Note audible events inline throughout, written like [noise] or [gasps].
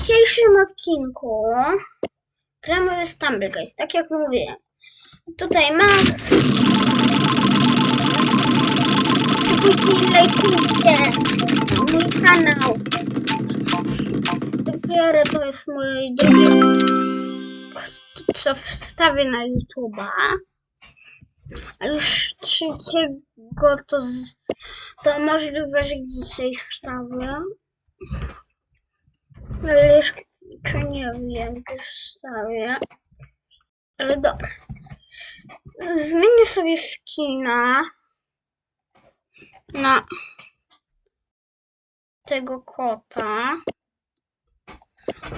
Dzisiejszym odcinku gramy w Stumble Guys, tak jak mówiłem. Tutaj Max. Później lajkujcie mój kanał. Dopiero to jest mój drugi, co wstawię na YouTube'a. A już trzeciego to, to możliwe, że dzisiaj wstawię. Ale jeszcze nie wiem, czy wstawię. Ale dobra. Zmienię sobie skina na tego kota.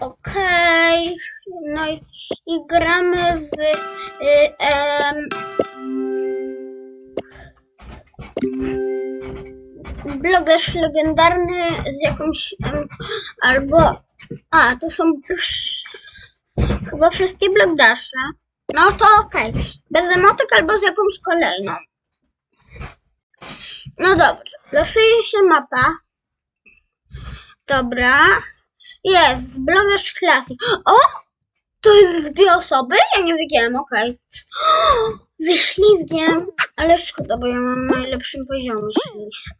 Okej. No i, i gramy w y, em, blogerz legendarny z jakąś em, albo a to są chyba wszystkie blogdasze. No to okej. Bez emotek albo z jakąś kolejną. No dobrze. Losuje się mapa. Dobra. Jest. Blogerz Classic. O! To jest w dwie osoby? Ja nie wiedziałem, okej. [gasps] Ze ślizgiem. Ale szkoda, bo ja mam na najlepszym poziomie ślizg.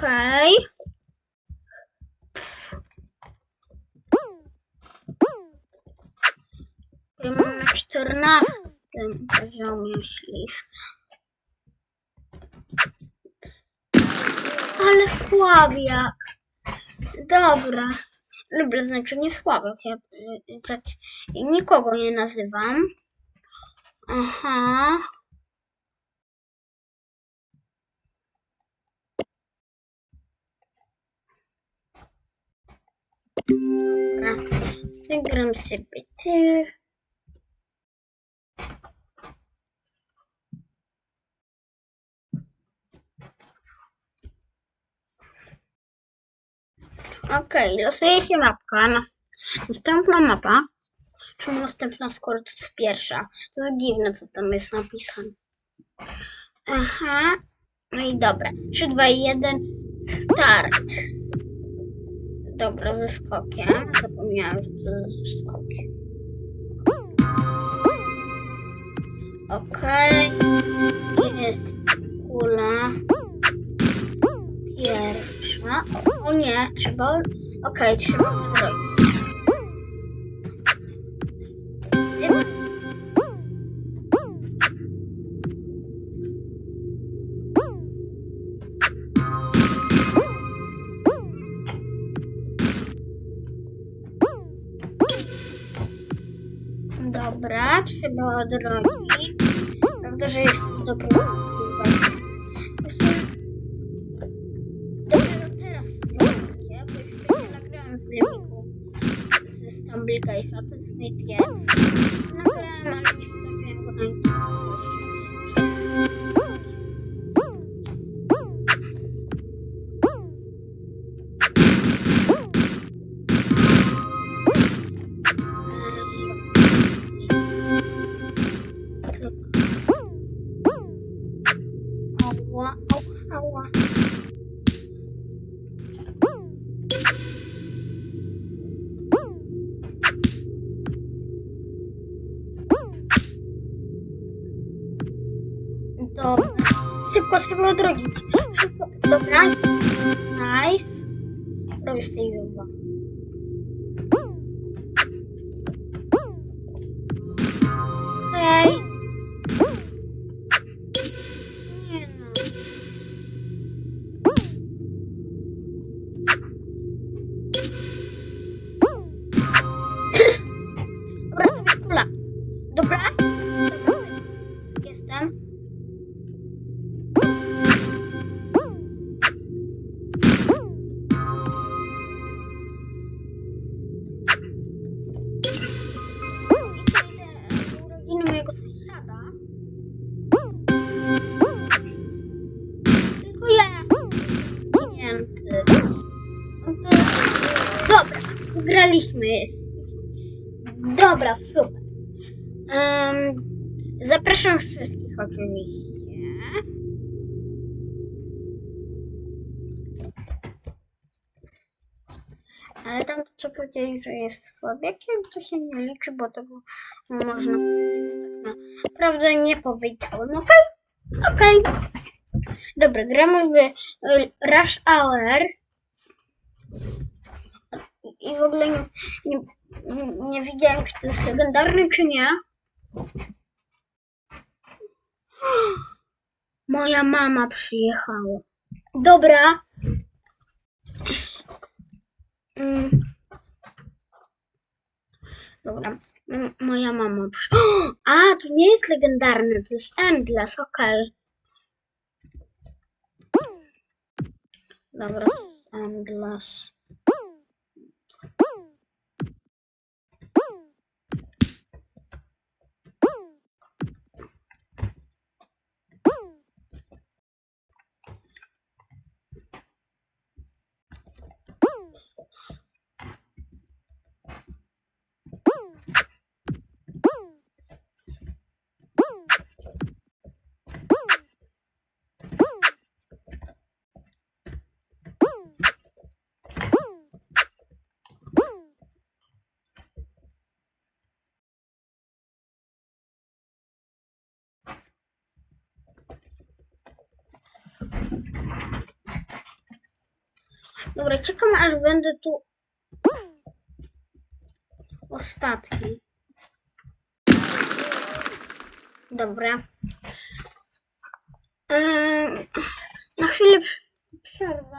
Okej. Ja mam na 14 poziomie ślizg. Ale słabiak. Dobra. Lubię znaczenie słabiak. Ja y, tak nikogo nie nazywam. Aha. Dobra. Zagram sobie ty. Okej, losuje się mapka. Na- Następna mapa. Czemu następna, skoro to jest pierwsza? To jest dziwne, co tam jest napisane. Aha. No i dobra. 3, 2, 1, start. Dobra, ze skokiem. Zapomniałam, że to ze skokiem. Okej. Jest kula. Pierwsza. O nie, trzeba. Okej, trzeba zrobić. Dobra, trzeba odrodzić. Prawda, że jest do Dopiero teraz wszystkie, bo nie nagrałem filmiku ze Stumble Guysa, to jest mój pierwszy. Szybko trzeba odrodzić. Szybko. Dobra. Nice. Robię z gada. Tylko ja zamknięty. No to... Dobra, ugraliśmy. Dobra, super. Um, zapraszam wszystkich oczywiście. Ale tam co powiedzieli, że jest słabiakiem, to się nie liczy, bo tego można naprawdę nie powiedziałem. Okej? Okej. Dobra, gramy w y, Rush Hour. I w ogóle nie, nie, nie, nie widziałem, czy to jest legendarny, czy nie. Moja mama przyjechała. Dobra. Mm. Dobra. Moja mama przy... [gasps] A, to nie jest legendarny, to jest Endless, okej. Dobra, to jest Endless. Dobra, czekam aż będę tu ostatni. Dobra. Ym, na chwilę przerwę.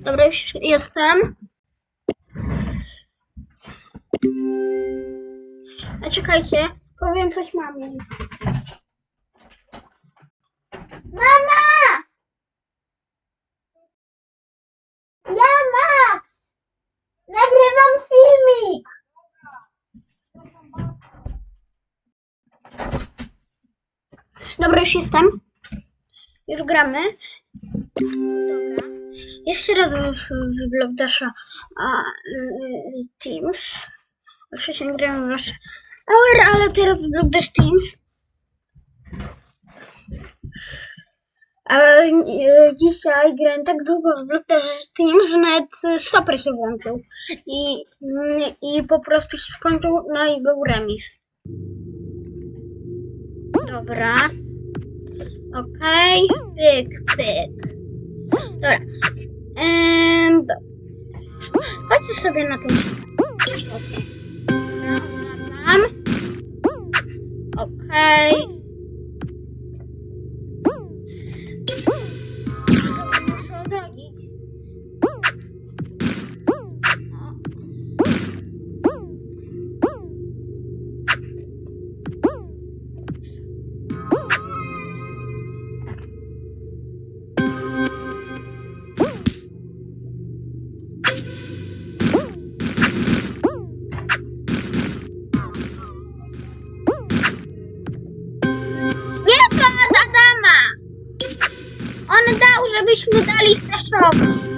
Dobra, już jestem. A czekajcie, powiem coś mamie. Mama! Ja, Max! Nagrywam filmik! Dobra, już jestem. Już gramy. Dobra. Jeszcze raz w, w Block Dasha a, y, Teams. Wcześniej grałem w Hour, ale teraz w Block Dash Teams. A e, dzisiaj grałem tak długo w Dash Teams, że nawet e, stoper się włączył. I, mm, I po prostu się skończył, no i był remis. Dobra. Okej. Pyk, pyk. Dobra. Ehm, dobra. Chodźcie sobie na tym Tam. Dał, żebyśmy dali Staszowi.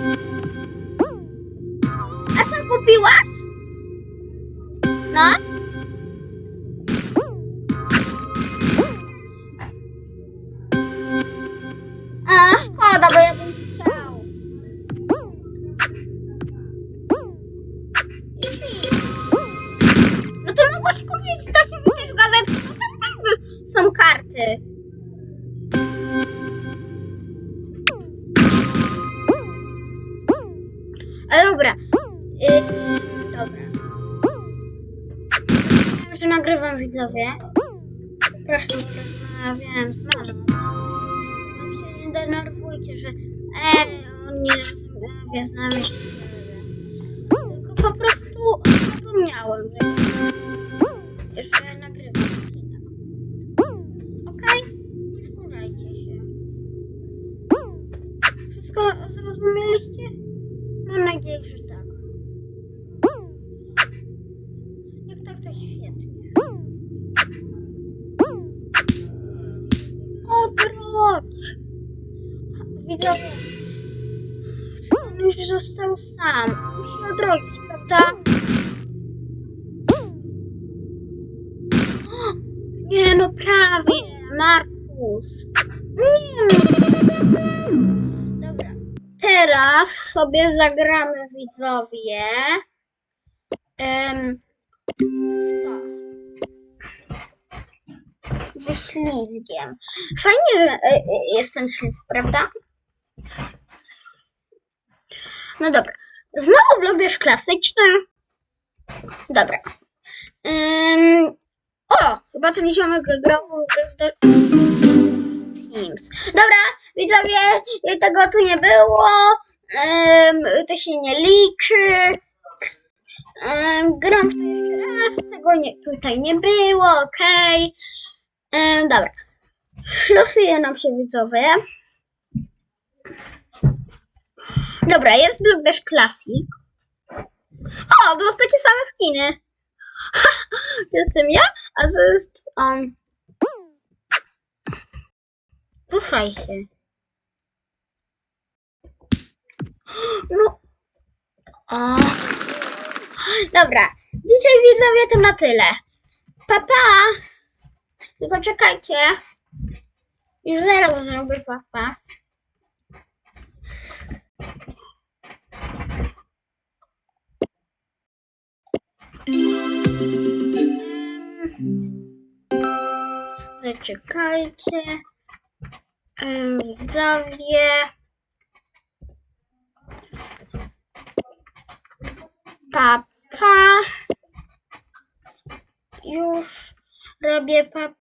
Dobra. Yy, dobra. Wiem, że nagrywam widzowie. Że rozmawiałem z mamą. No się nie denerwujcie, że e, on nie rozmawia z nami. Tylko po prostu zapomniałem, że, że już został sam. Musi odrodzić, prawda? [gasps] Nie no, Prawie, Markus. Nie. Dobra. Teraz sobie zagramy widzowie. Um. Ze ślizgiem. Fajnie, że e, e, jest ten ślizg, prawda? No dobra. Znowu blogierz klasyczny. Dobra. Ym, o, chyba ten ziomek grał w Teams. Dobra, widzowie, tego tu nie było. Ym, to się nie liczy. Ym, gram w to jeszcze raz. Tego nie, tutaj nie było, okej. Ym, dobra. Losuje nam się widzowie. Dobra, jest Blogdash Classic. O, to jest takie same skiny. [laughs] To jestem ja, a to jest on. Ruszaj się. [gasps] No. O. Dobra, dzisiaj widzowie to na tyle. Papa. Pa. Tylko czekajcie. Już zaraz zrobię papa. Zaczekajcie. Widzowie. Papa. Już robię papa.